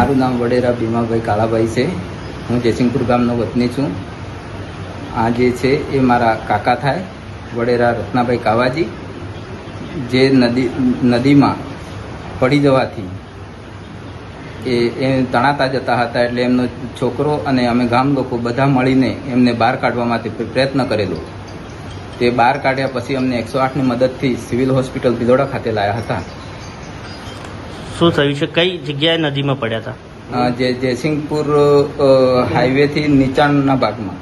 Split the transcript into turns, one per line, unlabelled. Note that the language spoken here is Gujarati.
મારું નામ વડેરા ભીમાભાઈ કાળાભાઈ છે. હું જયસિંહપુર ગામનો વતની છું. આ જે છે એ મારા કાકા થાય, વડેરા રત્નાભાઈ કાવાજી, જે નદી, નદીમાં પડી જવાથી એ એ તણાતા જતા હતા એટલે એમનો છોકરો અને અમે ગામ લોકો બધા મળીને એમને બહાર કાઢવા માટે પ્રયત્ન કરેલો. તે બહાર કાઢ્યા પછી અમને એકસો આઠની મદદથી સિવિલ હોસ્પિટલ ભિલોડા ખાતે લાયા હતા.
શું થયું છે? કઈ જગ્યાએ નદીમાં પડ્યા હતા?
અ, જે જયસિંહપુર હાઈવેથી નીચાણના ભાગમાં.